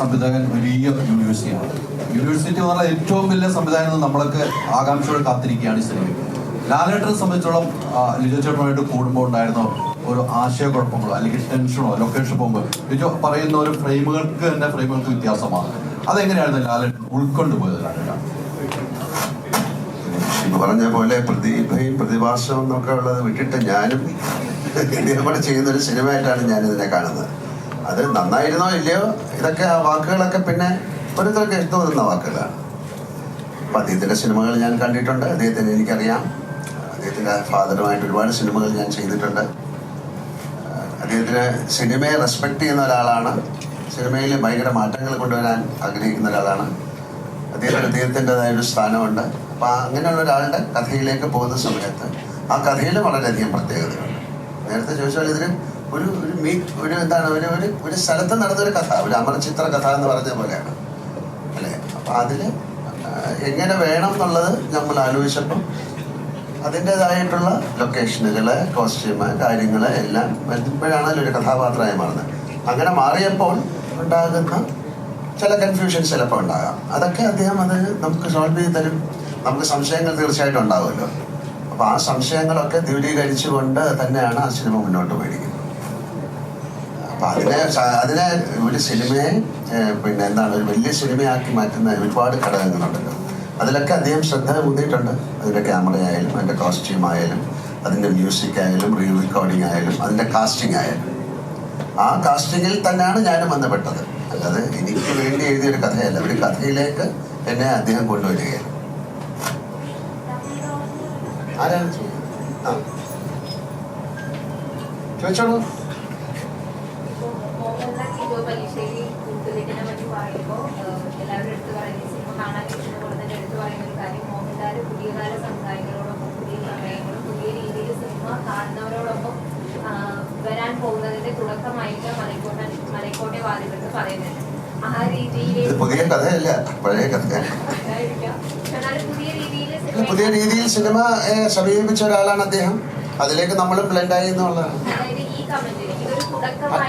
സംവിധായകൻ വലിയ യൂണിവേഴ്സിറ്റിയാണ് യൂണിവേഴ്സിറ്റി എന്ന് പറഞ്ഞാൽ ഏറ്റവും വലിയ സംവിധാനം നമ്മളൊക്കെ ആകാംക്ഷയോടെ കാത്തിരിക്കുകയാണ് ഈ സിനിമയ്ക്ക് ലാലേട്ടനെ സംബന്ധിച്ചോളം ആ, ലിജോ ചേട്ടനുമായിട്ട് കൂടുമ്പോൾ ഉണ്ടായിരുന്ന ഒരു ആശയക്കുഴപ്പങ്ങളോ അല്ലെങ്കിൽ ടെൻഷനോ ലൊക്കേഷൻ പോകുമ്പോൾ ലിജോ പറയുന്ന ഒരു ഫ്രെയിമുകൾക്ക് തന്നെ ഫ്രെയിമുകൾക്ക് വ്യത്യാസമാണ്. അതെങ്ങനെയായിരുന്നു ലാലേട്ടൻ ഉൾക്കൊണ്ടുപോയത് പറഞ്ഞ പോലെ പ്രതിഭയും പ്രതിഭാസവും എന്നൊക്കെ ഉള്ളത് വിട്ടിട്ട് ഞാനും ഇതേപോലെ ചെയ്യുന്ന ഒരു സിനിമയായിട്ടാണ് ഞാൻ ഇതിനെ കാണുന്നത്. അത് നന്നായിരുന്നോ ഇല്ലയോ? ഇതൊക്കെ ആ വാക്കുകളൊക്കെ പിന്നെ ഓരോരുത്തർക്ക് ഇഷ്ടം തോന്നുന്ന വാക്കുകളാണ്. അപ്പം അദ്ദേഹത്തിന്റെ സിനിമകൾ ഞാൻ കണ്ടിട്ടുണ്ട്. അദ്ദേഹത്തിന് എനിക്കറിയാം. അദ്ദേഹത്തിന്റെ ഫാദറുമായിട്ട് ഒരുപാട് സിനിമകൾ ഞാൻ ചെയ്തിട്ടുണ്ട്. അദ്ദേഹത്തിന് സിനിമയെ റെസ്പെക്ട് ചെയ്യുന്ന ഒരാളാണ്. സിനിമയിൽ ഭയങ്കര മാറ്റങ്ങൾ കൊണ്ടുവരാൻ ആഗ്രഹിക്കുന്ന ഒരാളാണ്. അദ്ദേഹത്തിന് അദ്ദേഹത്തിന്റെതായ ഒരു സ്ഥാനമുണ്ട്. അപ്പം അങ്ങനെയുള്ള ഒരാളുടെ കഥയിലേക്ക് പോകുന്ന സമയത്ത് ആ കഥയിൽ വളരെയധികം പ്രത്യേകതയുണ്ട്. നേരത്തെ ചോദിച്ചാൽ ഇതിന് ഒരു ഒരു മീറ്റ് ഒരു എന്താണ് ഒരു ഒരു ഒരു സ്ഥലത്ത് നടന്നൊരു കഥ. ഒരു അമർചിത്ര കഥ എന്ന് പറഞ്ഞ പോലെയാണ്. അല്ലേ? അപ്പം അതിൽ എങ്ങനെ വേണം എന്നുള്ളത് നമ്മൾ ആലോചിച്ചപ്പം അതിന്റെതായിട്ടുള്ള ലൊക്കേഷനുകൾ കോസ്റ്റ്യൂമ് കാര്യങ്ങൾ എല്ലാം വരുമ്പോഴാണല്ലോ ഒരു കഥാപാത്രമായി മാറുന്നത്. അങ്ങനെ മാറിയപ്പോൾ ഉണ്ടാകുന്ന ചില കൺഫ്യൂഷൻസ് ചിലപ്പോൾ ഉണ്ടാകാം. അതൊക്കെ അദ്ദേഹം അത് നമുക്ക് സോൾവ് ചെയ്ത് തരും. നമുക്ക് സംശയങ്ങൾ തീർച്ചയായിട്ടും ഉണ്ടാവുമല്ലോ. അപ്പോൾ ആ സംശയങ്ങളൊക്കെ ദൂരീകരിച്ചുകൊണ്ട് തന്നെയാണ് ആ സിനിമ മുന്നോട്ട് പോയിരിക്കുന്നത്. അപ്പം അതിനെ അതിനെ ഒരു സിനിമയെ പിന്നെ എന്താണ് ഒരു വലിയ സിനിമയാക്കി മാറ്റുന്ന ഒരുപാട് ഘടകങ്ങളുണ്ടല്ലോ. അതിലൊക്കെ അദ്ദേഹം ശ്രദ്ധ ഊന്നിയിട്ടുണ്ട് അതിന്റെ ക്യാമറയായാലും അതിന്റെ കോസ്റ്റ്യൂം ആയാലും അതിന്റെ മ്യൂസിക് ആയാലും റീ റെക്കോർഡിംഗ് ആയാലും അതിന്റെ കാസ്റ്റിംഗ് ആയാലും ആ കാസ്റ്റിങ്ങിൽ തന്നെയാണ് ഞാനും ബന്ധപ്പെട്ടത്. അല്ലാതെ എനിക്ക് വേണ്ടി എഴുതിയൊരു കഥയല്ല. ഒരു കഥയിലേക്ക് എന്നെ അദ്ദേഹം കൊണ്ടുവരികയാണ്. ആരാണ് ചോദിച്ചോളൂ മോഹൻലാൽ ജിജോ പല്ലിശ്ശേരി കൂട്ടുകെട്ടിനെ പറ്റി പറയുമ്പോൾ എല്ലാവരും എടുത്തു പറയുന്ന ഈ സിനിമ കാണാൻ ഇഷ്ടം പോലെ തന്നെ എടുത്തു പറയുന്ന ഒരു കാര്യം മോഹൻലാൽ പുതിയ കാല സംവിധായകരോടൊപ്പം പുതിയ സമയങ്ങളും പുതിയ രീതിയിൽ സിനിമ കാണുന്നവരോടൊപ്പം ആ, വരാൻ പോകുന്നതിന്റെ തുടക്കമായിട്ട് മലക്കോട്ടൻ മലക്കോട്ടെ വാദികൾക്ക് പറയുന്നുണ്ട് ആ രീതിയിൽ പുതിയ കഥയല്ല പഴയ എന്നാലും പുതിയ രീതിയിൽ സിനിമ സമീപിച്ച ഒരാളാണ് അദ്ദേഹം. അതിലേക്ക് നമ്മൾ ബ്ലെൻഡായി എന്നുള്ളതാണ്.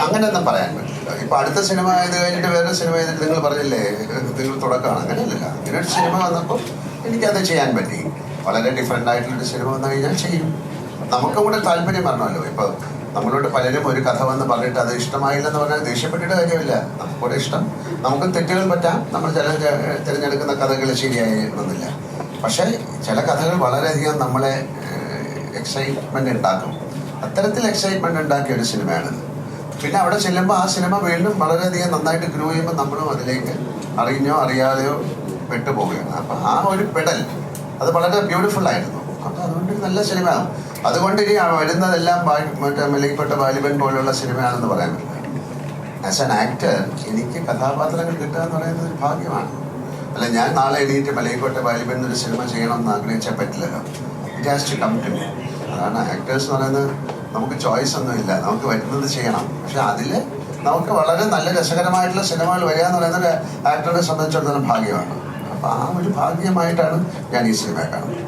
അങ്ങനെയൊന്നും പറയാൻ പറ്റില്ല. ഇപ്പൊ അടുത്ത സിനിമ ഇത് കഴിഞ്ഞിട്ട് വേറെ സിനിമ ചെയ്തിട്ട് നിങ്ങൾ പറഞ്ഞില്ലേ നിങ്ങൾ തുടക്കമാണ്. അങ്ങനെയല്ല ഇങ്ങനെ ഒരു സിനിമ വന്നപ്പോൾ എനിക്കത് ചെയ്യാൻ പറ്റി. വളരെ ഡിഫറെന്റ് ആയിട്ടുള്ളൊരു സിനിമ വന്നു കഴിഞ്ഞാൽ ചെയ്യും. നമുക്കും കൂടെ താല്പര്യം പറഞ്ഞല്ലോ ഇപ്പൊ നമ്മളോട് പലരും ഒരു കഥ വന്ന് പറഞ്ഞിട്ട് അത് ഇഷ്ടമായില്ലെന്ന് പറഞ്ഞാൽ ദേഷ്യപ്പെട്ടിട്ട് കാര്യമില്ല. നമുക്കൂടെ ഇഷ്ടം. നമുക്ക് തെറ്റുകൾ പറ്റാം. നമ്മൾ ചില തിരഞ്ഞെടുക്കുന്ന കഥകൾ ശരിയായിരുന്നില്ല പക്ഷേ ചില കഥകൾ വളരെയധികം നമ്മളെ എക്സൈറ്റ്മെന്റ് ഉണ്ടാക്കും. അത്തരത്തിൽ എക്സൈറ്റ്മെന്റ് ഉണ്ടാക്കിയ ഒരു സിനിമയാണിത്. പിന്നെ അവിടെ ചെല്ലുമ്പോൾ ആ സിനിമ വീണ്ടും വളരെയധികം നന്നായിട്ട് ഗ്രൂ ചെയ്യുമ്പോൾ നമ്മളും അതിലേക്ക് അറിഞ്ഞോ അറിയാതെയോ പെട്ടുപോവുകയാണ്. അപ്പം ആ ഒരു പെടൽ അത് വളരെ ബ്യൂട്ടിഫുൾ ആയിരുന്നു. അപ്പം അതുകൊണ്ട് നല്ല സിനിമയാണ്. അതുകൊണ്ട് ഇനി വരുന്നതെല്ലാം മറ്റേ മലയിൽപ്പെട്ട ബാലിബൻ പോലുള്ള സിനിമയാണെന്ന് പറയാൻ ആസ് ആൻ ആക്ടർ എനിക്ക് കഥാപാത്രങ്ങൾ കിട്ടുക എന്ന് പറയുന്നത് ഒരു ഭാഗ്യമാണ്. അല്ല ഞാൻ നാളെ എണീറ്റ് മലയിക്കോട്ടെ ബാലിബൻ എന്നൊരു സിനിമ ചെയ്യണം എന്ന് ആഗ്രഹിച്ചാൽ പറ്റില്ലല്ലോ it has to come to me അതാണ് ആക്ടേഴ്സ് എന്ന് പറയുന്നത്. നമുക്ക് ചോയ്സ് ഒന്നുമില്ല നമുക്ക് വരുന്നത് ചെയ്യണം. പക്ഷെ അതിൽ നമുക്ക് വളരെ നല്ല രസകരമായിട്ടുള്ള സിനിമകൾ വരിക എന്ന് പറയുന്നത് ആക്ടറിനെ ആക്ടറെ സംബന്ധിച്ചിടത്തോളം ഭാഗ്യമാണ്. അപ്പോൾ ആ ഒരു ഭാഗ്യമായിട്ടാണ് ഞാൻ ഈ സിനിമ കാണുന്നത്.